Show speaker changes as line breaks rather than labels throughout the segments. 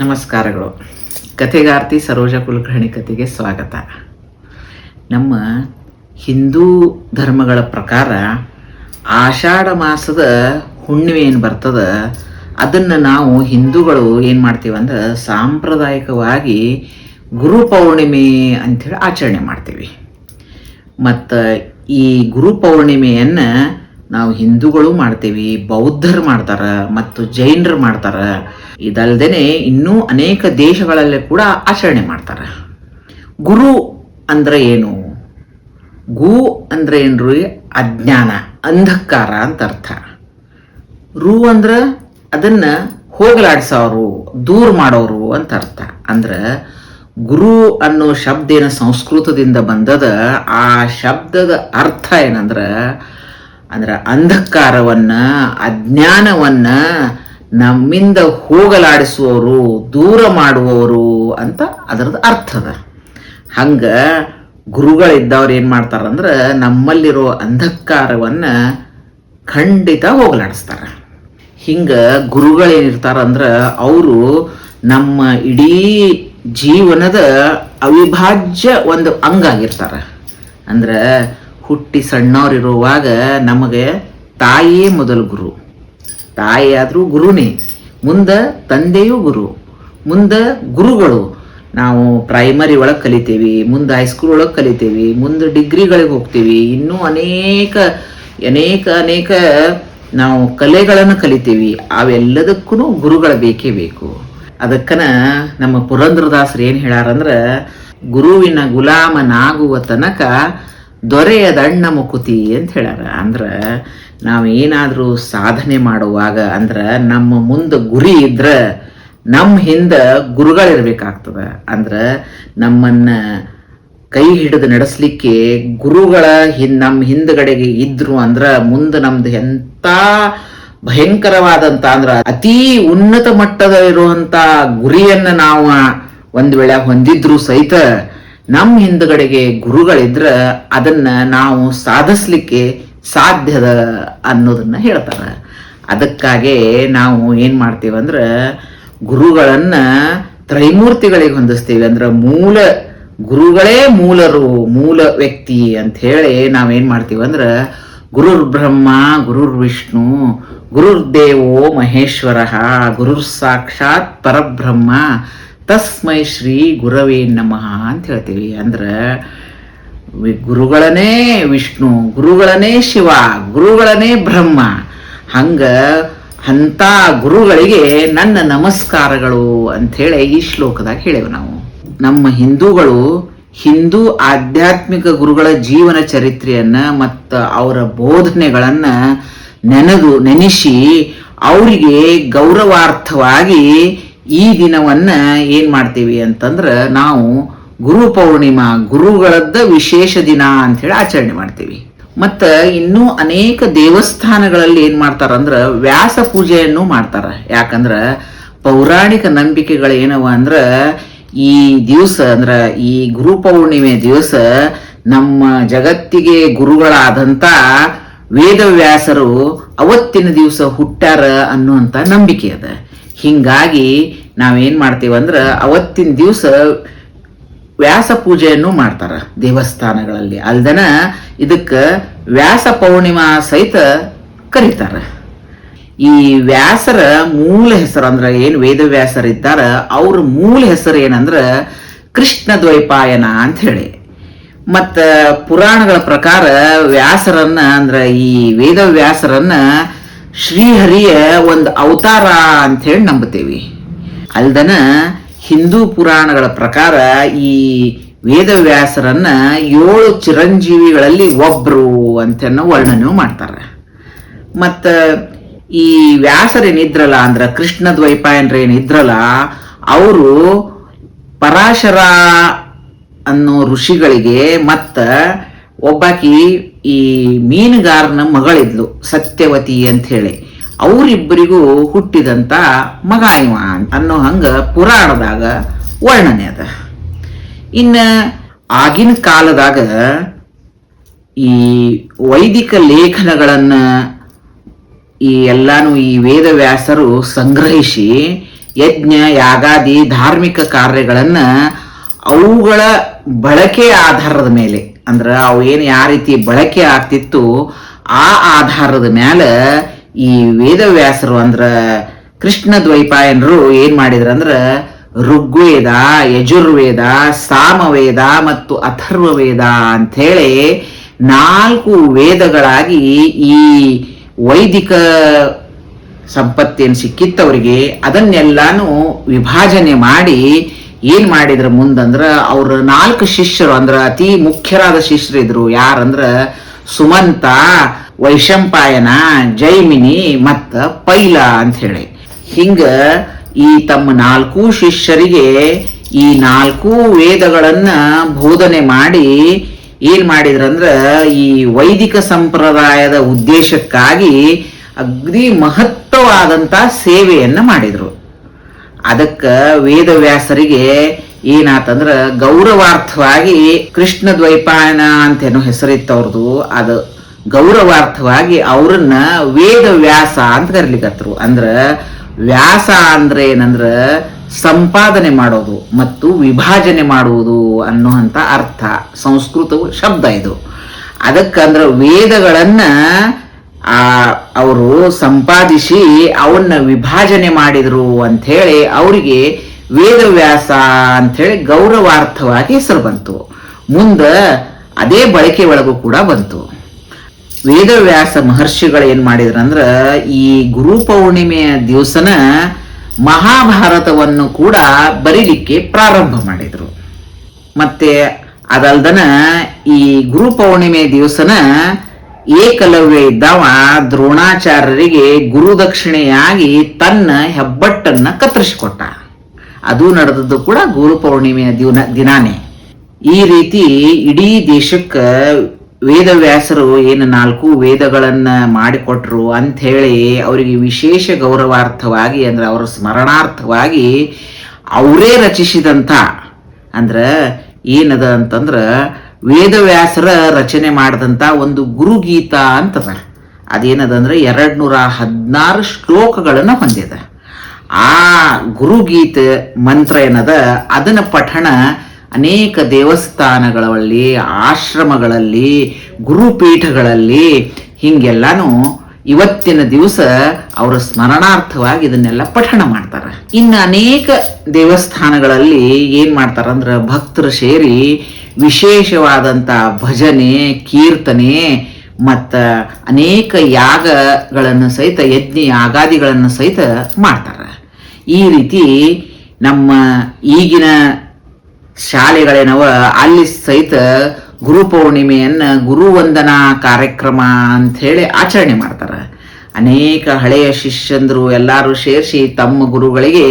ನಮಸ್ಕಾರಗಳು. ಕಥೆಗಾರ್ತಿ ಸರೋಜ ಕುಲಕರ್ಣಿ ಕಥೆಗೆ ಸ್ವಾಗತ. ನಮ್ಮ ಹಿಂದೂ ಧರ್ಮಗಳ ಪ್ರಕಾರ ಆಷಾಢ ಮಾಸದ ಹುಣ್ಣಿಮೆ ಏನು ಬರ್ತದ, ಅದನ್ನು ನಾವು ಹಿಂದೂಗಳು ಏನು ಮಾಡ್ತೀವಿ ಅಂದ್ರೆ ಸಾಂಪ್ರದಾಯಿಕವಾಗಿ ಗುರು ಪೌರ್ಣಿಮೆ ಅಂಥೇಳಿ ಆಚರಣೆ ಮಾಡ್ತೀವಿ. ಮತ್ತು ಈ ಗುರು ಪೌರ್ಣಿಮೆಯನ್ನು ನಾವು ಹಿಂದೂಗಳು ಮಾಡ್ತೀವಿ, ಬೌದ್ಧರು ಮಾಡ್ತಾರೆ ಮತ್ತು ಜೈನರು ಮಾಡ್ತಾರೆ. ಇದಲ್ದೇ ಇನ್ನೂ ಅನೇಕ ದೇಶಗಳಲ್ಲಿ ಕೂಡ ಆಚರಣೆ ಮಾಡ್ತಾರೆ. ಗುರು ಅಂದ್ರೆ ಏನು? ಗು ಅಂದ್ರೆ ಏನ್ರಿ? ಅಜ್ಞಾನ, ಅಂಧಕಾರ ಅಂತ ಅರ್ಥ. ರು ಅಂದ್ರೆ ಅದನ್ನ ಹೋಗಲಾಡಿಸೋರು, ದೂರ ಮಾಡೋರು ಅಂತ ಅರ್ಥ. ಅಂದ್ರೆ ಗುರು ಅನ್ನೋ ಶಬ್ದ ಏನು ಸಂಸ್ಕೃತದಿಂದ ಬಂದದ, ಆ ಶಬ್ದದ ಅರ್ಥ ಏನಂದ್ರೆ ಅಂದ್ರೆ ಅಂಧಕಾರವನ್ನ, ಅಜ್ಞಾನವನ್ನ ನಮ್ಮಿಂದ ಹೋಗಲಾಡಿಸುವವರು, ದೂರ ಮಾಡುವವರು ಅಂತ ಅದ್ರದು ಅರ್ಥ ಅದ. ಹಂಗ ಗುರುಗಳಿದ್ದವ್ರು ಏನು ಮಾಡ್ತಾರಂದ್ರೆ ನಮ್ಮಲ್ಲಿರೋ ಅಂಧಕಾರವನ್ನು ಖಂಡಿತ ಹೋಗಲಾಡಿಸ್ತಾರೆ. ಹಿಂಗ ಗುರುಗಳೇನಿರ್ತಾರಂದ್ರೆ ಅವರು ನಮ್ಮ ಇಡೀ ಜೀವನದ ಅವಿಭಾಜ್ಯ ಒಂದು ಅಂಗ ಆಗಿರ್ತಾರೆ. ಅಂದ್ರೆ ಹುಟ್ಟಿ ಸಣ್ಣವರಿರುವಾಗ ನಮಗೆ ತಾಯಿಯೇ ಮೊದಲು ಗುರು. ತಾಯಿ ಆದರೂ ಗುರುನೇ. ಮುಂದೆ ತಂದೆಯೂ ಗುರು. ಮುಂದೆ ಗುರುಗಳು. ನಾವು ಪ್ರೈಮರಿ ಒಳಗೆ ಕಲಿತೇವಿ, ಮುಂದೆ ಹೈಸ್ಕೂಲ್ ಒಳಗೆ ಕಲಿತೇವಿ, ಮುಂದೆ ಡಿಗ್ರಿಗಳಿಗೆ ಹೋಗ್ತೀವಿ. ಇನ್ನೂ ಅನೇಕ ಅನೇಕ ಅನೇಕ ನಾವು ಕಲೆಗಳನ್ನು ಕಲಿತೀವಿ. ಅವೆಲ್ಲದಕ್ಕೂ ಗುರುಗಳು ಬೇಕೇ ಬೇಕು. ಅದಕ್ಕನ ನಮ್ಮ ಪುರಂದ್ರದಾಸರು ಏನು ಹೇಳಾರಂದ್ರೆ ಗುರುವಿನ ಗುಲಾಮನಾಗುವ ತನಕ ದೊರೆಯ ದಣ್ಣ ಮುಕುತಿ ಅಂತ ಹೇಳ್ಯಾರ. ಅಂದ್ರೆ ನಾವೇನಾದರೂ ಸಾಧನೆ ಮಾಡುವಾಗ ಅಂದ್ರೆ ನಮ್ಮ ಮುಂದೆ ಗುರಿ ಇದ್ರೆ ನಮ್ಮ ಹಿಂದೆ ಗುರುಗಳಿರ್ಬೇಕಾಗ್ತದ. ಅಂದ್ರೆ ನಮ್ಮನ್ನ ಕೈ ಹಿಡಿದು ನಡೆಸಲಿಕ್ಕೆ ಗುರುಗಳ ಹಿನ್ ನಮ್ಮ ಹಿಂದ್ಗಡೆಗೆ ಇದ್ರು ಅಂದ್ರೆ ಮುಂದೆ ನಮ್ದು ಎಂತ ಭಯಂಕರವಾದಂತ ಅಂದ್ರೆ ಅತೀ ಉನ್ನತ ಮಟ್ಟದ ಇರುವಂಥ ಗುರಿಯನ್ನ ನಾವು ಒಂದು ವೇಳೆ ಹೊಂದಿದ್ರು ಸಹಿತ ನಮ್ಮ ಹಿಂದುಗಡೆಗೆ ಗುರುಗಳಿದ್ರ ಅದನ್ನ ನಾವು ಸಾಧಿಸ್ಲಿಕ್ಕೆ ಸಾಧ್ಯದ ಅನ್ನೋದನ್ನ ಹೇಳ್ತಾರ. ಅದಕ್ಕಾಗೆ ನಾವು ಏನ್ ಮಾಡ್ತೀವಿ ಅಂದ್ರ ಗುರುಗಳನ್ನ ತ್ರೈಮೂರ್ತಿಗಳಿಗೆ ಹೊಂದಿಸ್ತೀವಿ. ಅಂದ್ರೆ ಮೂಲ ಗುರುಗಳೇ ಮೂಲರು, ಮೂಲ ವ್ಯಕ್ತಿ ಅಂತ ಹೇಳಿ ನಾವೇನ್ ಮಾಡ್ತೀವಿ ಅಂದ್ರೆ ಗುರುರ್ ಬ್ರಹ್ಮ, ಗುರುರ್ ವಿಷ್ಣು, ಗುರುರ್ ದೇವೋ ಮಹೇಶ್ವರ, ಗುರುರ್ ಸಾಕ್ಷಾತ್ ಪರಬ್ರಹ್ಮ ತಸ್ಮೈ ಶ್ರೀ ಗುರವೇ ನಮಃ ಅಂತ ಹೇಳ್ತೀವಿ. ಅಂದ್ರೆ ಗುರುಗಳನೇ ವಿಷ್ಣು ಗುರುಗಳನೇ ಶಿವ ಗುರುಗಳನೇ ಬ್ರಹ್ಮ, ಹಂಗ ಅಂತ ಗುರುಗಳಿಗೆ ನನ್ನ ನಮಸ್ಕಾರಗಳು ಅಂಥೇಳಿ ಈ ಶ್ಲೋಕದಾಗ ಹೇಳೇವೆ ನಾವು. ನಮ್ಮ ಹಿಂದೂಗಳು ಹಿಂದೂ ಆಧ್ಯಾತ್ಮಿಕ ಗುರುಗಳ ಜೀವನ ಚರಿತ್ರೆಯನ್ನ ಮತ್ತು ಅವರ ಬೋಧನೆಗಳನ್ನು ನೆನೆದು ನೆನೆಸಿ ಅವರಿಗೆ ಗೌರವಾರ್ಥವಾಗಿ ಈ ದಿನವನ್ನ ಏನ್ ಮಾಡ್ತೀವಿ ಅಂತಂದ್ರೆ ನಾವು ಗುರು ಪೌರ್ಣಿಮಾ, ಗುರುಗಳದ್ದ ವಿಶೇಷ ದಿನ ಅಂತ ಹೇಳಿ ಆಚರಣೆ ಮಾಡ್ತೀವಿ. ಮತ್ತ ಇನ್ನೂ ಅನೇಕ ದೇವಸ್ಥಾನಗಳಲ್ಲಿ ಏನ್ ಮಾಡ್ತಾರಂದ್ರೆ ವ್ಯಾಸ ಪೂಜೆಯನ್ನು ಮಾಡ್ತಾರ. ಯಾಕಂದ್ರ ಪೌರಾಣಿಕ ನಂಬಿಕೆಗಳು ಏನವ ಅಂದ್ರ ಈ ದಿವಸ ಅಂದ್ರ ಈ ಗುರು ಪೌರ್ಣಿಮೆ ದಿವಸ ನಮ್ಮ ಜಗತ್ತಿಗೆ ಗುರುಗಳಾದಂತ ವೇದವ್ಯಾಸರು ಅವತ್ತಿನ ದಿವಸ ಹುಟ್ಟಾರ ಅನ್ನುವಂತ ನಂಬಿಕೆ ಅದ. ಹಿಂಗಾಗಿ ನಾವೇನ್ ಮಾಡ್ತೀವಂದ್ರೆ ಅವತ್ತಿನ ದಿವಸ ವ್ಯಾಸ ಪೂಜೆಯನ್ನು ಮಾಡ್ತಾರೆ ದೇವಸ್ಥಾನಗಳಲ್ಲಿ. ಅಲ್ದನ ಇದಕ್ಕೆ ವ್ಯಾಸ ಪೌರ್ಣಿಮಾ ಸಹಿತ ಕರೀತಾರೆ. ಈ ವ್ಯಾಸರ ಮೂಲ ಹೆಸರು ಅಂದ್ರೆ ಏನು ವೇದವ್ಯಾಸರಿದ್ದಾರ ಅವ್ರ ಮೂಲ ಹೆಸರು ಏನಂದ್ರೆ ಕೃಷ್ಣ ದ್ವೈಪಾಯನ ಅಂತ ಹೇಳಿ ಮತ್ತು ಪುರಾಣಗಳ ಪ್ರಕಾರ ವ್ಯಾಸರನ್ನ ಅಂದ್ರೆ ಈ ವೇದವ್ಯಾಸರನ್ನ ಶ್ರೀಹರಿಯ ಒಂದು ಅವತಾರ ಅಂತ ಹೇಳಿ ನಂಬುತ್ತೇವೆ. ಅಲ್ದನ ಹಿಂದೂ ಪುರಾಣಗಳ ಪ್ರಕಾರ ಈ ವೇದವ್ಯಾಸರನ್ನ ಏಳು ಚಿರಂಜೀವಿಗಳಲ್ಲಿ ಒಬ್ರು ಅಂತ ವರ್ಣನೆ ಮಾಡ್ತಾರೆ. ಮತ್ತ ಈ ವ್ಯಾಸರೇನಿದ್ರಲ್ಲ ಅಂದ್ರೆ ಕೃಷ್ಣ ದ್ವೈಪಾಯನರೇನಿದ್ರಲ್ಲ ಅವರು ಪರಾಶರ ಅನ್ನೋ ಋಷಿಗಳಿಗೆ ಮತ್ತ ಒಬ್ಬಾಕಿ ಈ ಮೀನುಗಾರನ ಮಗಳಿದ್ಲು, ಸತ್ಯವತಿ ಅಂತ ಹೇಳಿ ಅವರಿಬ್ಬರಿಗೂ ಹುಟ್ಟಿದಂಥ ಮಗ ಇವ ಅನ್ನೋ ಹಂಗೆ ಪುರಾಣದಾಗ ವರ್ಣನೆ ಅದ. ಇನ್ನು ಆಗಿನ ಕಾಲದಾಗ ಈ ವೈದಿಕ ಲೇಖನಗಳನ್ನು ಈ ಎಲ್ಲಾನು ಈ ವೇದವ್ಯಾಸರು ಸಂಗ್ರಹಿಸಿ ಯಜ್ಞ, ಯಾಗಾದಿ, ಧಾರ್ಮಿಕ ಕಾರ್ಯಗಳನ್ನು ಅವುಗಳ ಬಳಕೆ ಆಧಾರದ ಮೇಲೆ, ಅಂದ್ರೆ ಅವು ಏನು ಯಾವ ರೀತಿ ಬಳಕೆ ಆಗ್ತಿತ್ತು ಆ ಆಧಾರದ ಮೇಲೆ ಈ ವೇದವ್ಯಾಸರು ಅಂದ್ರ ಕೃಷ್ಣ ದ್ವೈಪಾಯನರು ಏನ್ ಮಾಡಿದ್ರು ಅಂದ್ರ ಋಗ್ವೇದ, ಯಜುರ್ವೇದ, ಸಾಮವೇದ ಮತ್ತು ಅಥರ್ವವೇದ ಅಂಥೇಳಿ ನಾಲ್ಕು ವೇದಗಳಾಗಿ ಈ ವೈದಿಕ ಸಂಪತ್ತೇನು ಸಿಕ್ಕಿತ್ತವರಿಗೆ, ಅದನ್ನೆಲ್ಲಾನು ವಿಭಾಜನೆ ಮಾಡಿ ಏನ್ ಮಾಡಿದ್ರ ಮುಂದಂದ್ರ ಅವ್ರ ನಾಲ್ಕು ಶಿಷ್ಯರು ಅಂದ್ರ ಅತಿ ಮುಖ್ಯರಾದ ಶಿಷ್ಯರಿದ್ರು. ಯಾರಂದ್ರ ಸುಮಂತ ವೈಶಂಪಾಯನ ಜೈಮಿನಿ ಮತ್ತ ಪೈಲ ಅಂತ ಹೇಳಿ. ಹಿಂಗ ಈ ತಮ್ಮ ನಾಲ್ಕು ಶಿಷ್ಯರಿಗೆ ಈ ನಾಲ್ಕು ವೇದಗಳನ್ನ ಬೋಧನೆ ಮಾಡಿ ಏನ್ ಮಾಡಿದ್ರಂದ್ರ ಈ ವೈದಿಕ ಸಂಪ್ರದಾಯದ ಉದ್ದೇಶಕ್ಕಾಗಿ ಅಗ್ದಿ ಮಹತ್ವವಾದಂತ ಸೇವೆಯನ್ನ ಮಾಡಿದ್ರು. ಅದಕ್ಕ ವೇದವ್ಯಾಸರಿಗೆ ಏನಾತಂದ್ರ ಗೌರವಾರ್ಥವಾಗಿ ಕೃಷ್ಣ ದ್ವೈಪಾಯನ ಅಂತೇನೋ ಹೆಸರಿತ್ತು ಅವ್ರದ್ದು ಅದು ಗೌರವಾರ್ಥವಾಗಿ ಅವ್ರನ್ನ ವೇದವ್ಯಾಸ ಅಂತ ಕರಿಲಿಕತ್ರು. ಅಂದ್ರ ವ್ಯಾಸ ಅಂದ್ರೆ ಏನಂದ್ರ ಸಂಪಾದನೆ ಮಾಡೋದು ಮತ್ತು ವಿಭಾಜನೆ ಮಾಡುವುದು ಅನ್ನುವಂಥ ಅರ್ಥ, ಸಂಸ್ಕೃತವು ಶಬ್ದ ಇದು. ಅದಕ್ಕಂದ್ರೆ ವೇದಗಳನ್ನ, ಆ, ಅವರು ಸಂಪಾದಿಸಿ ಅವನ್ನ ವಿಭಾಜನೆ ಮಾಡಿದ್ರು ಅಂತ ಹೇಳಿ ಅವರಿಗೆ ವೇದವ್ಯಾಸ ಅಂತ ಹೇಳಿ ಗೌರವಾರ್ಥವಾಗಿ ಹೆಸರು ಬಂತು. ಮುಂದೆ ಅದೇ ಬಳಕೆ ಒಳಗೂ ಕೂಡ ಬಂತು. ವೇದವ್ಯಾಸ ಮಹರ್ಷಿಗಳು ಏನ್ ಮಾಡಿದ್ರಂದ್ರ ಈ ಗುರು ಪೌರ್ಣಿಮೆಯ ದಿವಸನ ಮಹಾಭಾರತವನ್ನು ಕೂಡ ಬರೀಲಿಕ್ಕೆ ಪ್ರಾರಂಭ ಮಾಡಿದ್ರು. ಮತ್ತೆ ಅದಲ್ದನ ಈ ಗುರು ಪೌರ್ಣಿಮೆ ದಿವಸನ ಏಕಲವ್ಯ ಇದ್ದವ ದ್ರೋಣಾಚಾರ್ಯರಿಗೆ ಗುರುದಕ್ಷಿಣೆಯಾಗಿ ತನ್ನ ಹೆಬ್ಬಟ್ಟನ್ನ ಕತ್ತರಿಸಿಕೊಟ್ಟ. ಅದು ನಡೆದದ್ದು ಕೂಡ ಗುರು ಪೌರ್ಣಿಮೆಯ ದಿನ ದಿನಾನೇ. ಈ ರೀತಿ ಇಡೀ ದೇಶಕ್ಕೆ ವೇದವ್ಯಾಸರು ಏನು ನಾಲ್ಕು ವೇದಗಳನ್ನು ಮಾಡಿಕೊಟ್ರು ಹೇಳಿ ಅವರಿಗೆ ವಿಶೇಷ ಗೌರವಾರ್ಥವಾಗಿ ಅಂದ್ರೆ ಅವರ ಸ್ಮರಣಾರ್ಥವಾಗಿ ಅವರೇ ರಚಿಸಿದಂಥ ಅಂದ್ರೆ ಏನದ ಅಂತಂದ್ರೆ ವೇದವ್ಯಾಸರ ರಚನೆ ಮಾಡಿದಂಥ ಒಂದು ಗುರುಗೀತ ಅಂತದ. ಅದೇನದಂದ್ರೆ ಎರಡ್ ನೂರ ಹದಿನಾರು ಶ್ಲೋಕಗಳನ್ನು ಹೊಂದಿದೆ. ಆ ಗುರುಗೀತೆ ಮಂತ್ರ ಏನದ? ಅದನ್ನ ಪಠಣ ಅನೇಕ ದೇವಸ್ಥಾನಗಳಲ್ಲಿ ಆಶ್ರಮಗಳಲ್ಲಿ, ಗುರುಪೀಠಗಳಲ್ಲಿ ಹಿಂಗೆಲ್ಲಾನು ಇವತ್ತಿನ ದಿವಸ ಅವರ ಸ್ಮರಣಾರ್ಥವಾಗಿ ಇದನ್ನೆಲ್ಲ ಪಠಣ ಮಾಡ್ತಾರೆ. ಇನ್ನು ಅನೇಕ ದೇವಸ್ಥಾನಗಳಲ್ಲಿ ಏನ್ ಮಾಡ್ತಾರಂದ್ರೆ ಭಕ್ತರು ಸೇರಿ ವಿಶೇಷವಾದಂತ ಭಜನೆ, ಕೀರ್ತನೆ ಮತ್ತು ಅನೇಕ ಯಾಗಗಳನ್ನು ಸಹಿತ, ಯಜ್ಞ ಯಾಗಾದಿಗಳನ್ನು ಸಹಿತ ಮಾಡ್ತಾರೆ. ಈ ರೀತಿ ನಮ್ಮ ಈಗಿನ ಶಾಲೆಗಳೇನವ, ಅಲ್ಲಿ ಸಹಿತ ಗುರು ಪೌರ್ಣಿಮೆಯನ್ನ ಗುರುವಂದನಾ ಕಾರ್ಯಕ್ರಮ ಅಂತ ಹೇಳಿ ಆಚರಣೆ ಮಾಡ್ತಾರೆ. ಅನೇಕ ಹಳೆಯ ಶಿಷ್ಯಂದರು ಎಲ್ಲರೂ ಸೇರಿಸಿ ತಮ್ಮ ಗುರುಗಳಿಗೆ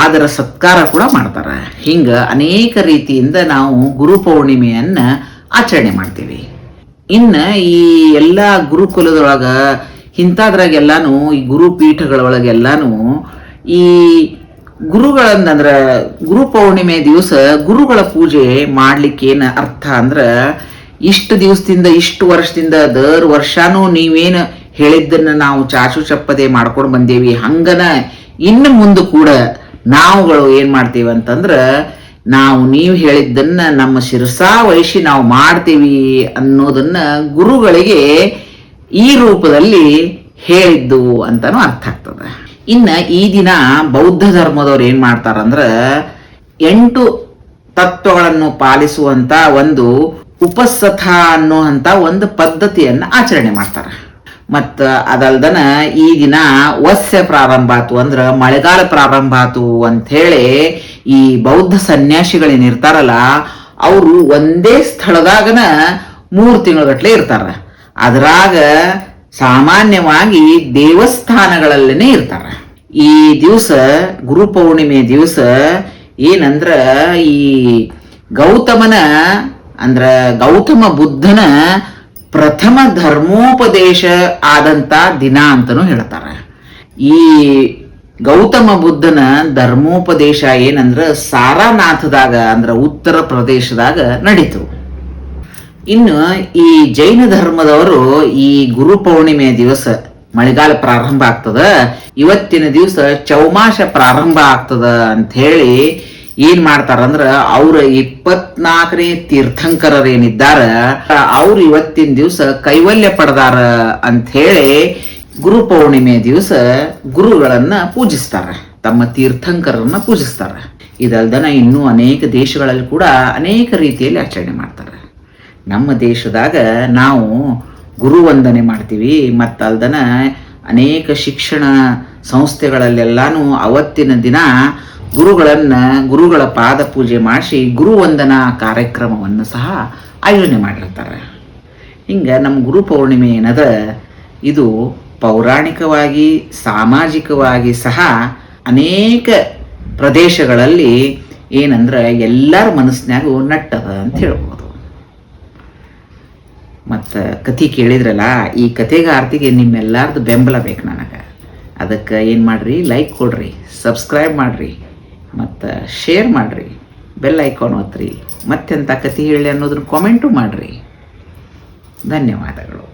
ಆದರ ಸತ್ಕಾರ ಕೂಡ ಮಾಡ್ತಾರೆ. ಹಿಂಗೆ ಅನೇಕ ರೀತಿಯಿಂದ ನಾವು ಗುರು ಪೌರ್ಣಿಮೆಯನ್ನ ಆಚರಣೆ ಮಾಡ್ತೀವಿ. ಇನ್ನ ಈ ಎಲ್ಲ ಗುರುಕುಲದೊಳಗ ಇಂಥದ್ರಾಗೆಲ್ಲಾನು, ಈ ಗುರುಪೀಠಗಳೊಳಗೆಲ್ಲಾನು ಈ ಗುರುಗಳಂದ್ರ ಗುರು ಪೌರ್ಣಿಮೆ ದಿವಸ ಗುರುಗಳ ಪೂಜೆ ಮಾಡ್ಲಿಕ್ಕೆ ಏನು ಅರ್ಥ ಅಂದ್ರೆ ಇಷ್ಟು ದಿವಸದಿಂದ ಇಷ್ಟು ವರ್ಷದಿಂದ ದರ್ ವರ್ಷನೂ ನೀವೇನು ಹೇಳಿದ್ದನ್ನ ನಾವು ಚಾಚು ಚಪ್ಪದೆ ಮಾಡ್ಕೊಂಡು ಬಂದೇವಿ, ಹಂಗನ ಇನ್ನು ಮುಂದೆ ಕೂಡ ನಾವುಗಳು ಏನು ಮಾಡ್ತೀವಿ ಅಂತಂದ್ರೆ ನಾವು ನೀವು ಹೇಳಿದ್ದನ್ನ ನಮ್ಮ ಶಿರಸಾ ವಹಿಸಿ ನಾವು ಮಾಡ್ತೀವಿ ಅನ್ನೋದನ್ನ ಗುರುಗಳಿಗೆ ಈ ರೂಪದಲ್ಲಿ ಹೇಳಿದ್ದು ಅಂತಾನು ಅರ್ಥ ಆಗ್ತದೆ. ಇನ್ನ ಈ ದಿನ ಬೌದ್ಧ ಧರ್ಮದವ್ರು ಏನ್ ಮಾಡ್ತಾರಂದ್ರ ಎಂಟು ತತ್ವಗಳನ್ನು ಪಾಲಿಸುವಂತ ಒಂದು ಉಪಸಥ ಅನ್ನುವಂತ ಒಂದು ಪದ್ಧತಿಯನ್ನ ಆಚರಣೆ ಮಾಡ್ತಾರ. ಮತ್ತ ಅದಲ್ದನ ಈ ದಿನ ವಸ್ಯ ಪ್ರಾರಂಭ ಆತು ಅಂದ್ರ ಮಳೆಗಾಲ ಪ್ರಾರಂಭ ಆತು ಅಂತ ಹೇಳಿ ಈ ಬೌದ್ಧ ಸನ್ಯಾಸಿಗಳೇನಿರ್ತಾರಲ್ಲ ಅವರು ಒಂದೇ ಸ್ಥಳದಾಗನ ಮೂರು ತಿಂಗಳಗಟ್ಲೆ ಇರ್ತಾರ. ಅದ್ರಾಗ ಸಾಮಾನ್ಯವಾಗಿ ದೇವಸ್ಥಾನಗಳಲ್ಲೇನೆ ಇರ್ತಾರ. ಈ ದಿವಸ ಗುರು ಪೌರ್ಣಿಮೆ ದಿವಸ ಏನಂದ್ರ ಈ ಗೌತಮನ, ಅಂದ್ರ ಗೌತಮ ಬುದ್ಧನ ಪ್ರಥಮ ಧರ್ಮೋಪದೇಶ ಆದಂತ ದಿನ ಅಂತನೂ ಹೇಳ್ತಾರ. ಈ ಗೌತಮ ಬುದ್ಧನ ಧರ್ಮೋಪದೇಶ ಏನಂದ್ರ ಸಾರಾನಾಥದಾಗ, ಅಂದ್ರ ಉತ್ತರ ಪ್ರದೇಶದಾಗ ನಡೀತು. ಇನ್ನು ಈ ಜೈನ ಧರ್ಮದವರು ಈ ಗುರು ಪೌರ್ಣಿಮೆಯ ದಿವಸ ಮಳೆಗಾಲ ಪ್ರಾರಂಭ ಆಗ್ತದ. ಇವತ್ತಿನ ದಿವಸ ಚೌಮಾಶ ಪ್ರಾರಂಭ ಆಗ್ತದ ಅಂತ ಹೇಳಿ ಏನ್ ಮಾಡ್ತಾರಂದ್ರ ಅವ್ರ ಇಪ್ಪತ್ನಾಲ್ಕನೇ ತೀರ್ಥಂಕರರೇನಿದ್ದಾರ, ಅವ್ರು ಇವತ್ತಿನ ದಿವಸ ಕೈವಲ್ಯ ಪಡೆದಾರ ಅಂತ ಹೇಳಿ ಗುರು ಪೌರ್ಣಿಮೆ ದಿವಸ ಗುರುಗಳನ್ನ ಪೂಜಿಸ್ತಾರ, ತಮ್ಮ ತೀರ್ಥಂಕರನ್ನ ಪೂಜಿಸ್ತಾರ. ಇದಲ್ದನ ಇನ್ನೂ ಅನೇಕ ದೇಶಗಳಲ್ಲಿ ಕೂಡ ಅನೇಕ ರೀತಿಯಲ್ಲಿ ಆಚರಣೆ ಮಾಡ್ತಾರೆ. ನಮ್ಮ ದೇಶದಾಗ ನಾವು ಗುರು ವಂದನೆ ಮಾಡ್ತೀವಿ, ಮತ್ತಲ್ದನ ಅನೇಕ ಶಿಕ್ಷಣ ಸಂಸ್ಥೆಗಳಲ್ಲೆಲ್ಲಾನು ಅವತ್ತಿನ ದಿನ ಗುರುಗಳನ್ನ, ಗುರುಗಳ ಪಾದ ಪೂಜೆ ಮಾಡಿಸಿ ಗುರು ವಂದನಾ ಕಾರ್ಯಕ್ರಮವನ್ನು ಸಹ ಆಯೋಜನೆ ಮಾಡಿರ್ತಾರೆ. ಹಿಂಗೆ ನಮ್ಮ ಗುರು ಪೌರ್ಣಿಮೆ ಏನದ? ಇದು ಪೌರಾಣಿಕವಾಗಿ, ಸಾಮಾಜಿಕವಾಗಿ ಸಹ ಅನೇಕ ಪ್ರದೇಶಗಳಲ್ಲಿ ಏನಂದ್ರೆ ಎಲ್ಲರ ಮನಸ್ಸಿನಾಗೂ ನಟ್ಟದ ಅಂತ ಹೇಳ್ಬೋದು. ಮತ್ತು ಕಥೆ ಕೇಳಿದ್ರಲ್ಲ, ಈ ಕತೆಗಾರ್ತಿಗೆ ನಿಮ್ಮೆಲ್ಲಾರ್ದು ಬೆಂಬಲ ಬೇಕು ನನಗೆ. ಅದಕ್ಕೆ ಏನು ಮಾಡ್ರಿ ಲೈಕ್ ಕೊಡ್ರಿ ಸಬ್ಸ್ಕ್ರೈಬ್ ಮಾಡ್ರಿ, ಮತ್ತು ಶೇರ್ ಮಾಡ್ರಿ ಬೆಲ್ ಐಕಾನ್ ಒತ್ತಿರಿ ಮತ್ತೆಂಥ ಕತೆ ಹೇಳಿ ಅನ್ನೋದನ್ನು ಕಾಮೆಂಟು ಮಾಡ್ರಿ. ಧನ್ಯವಾದಗಳು.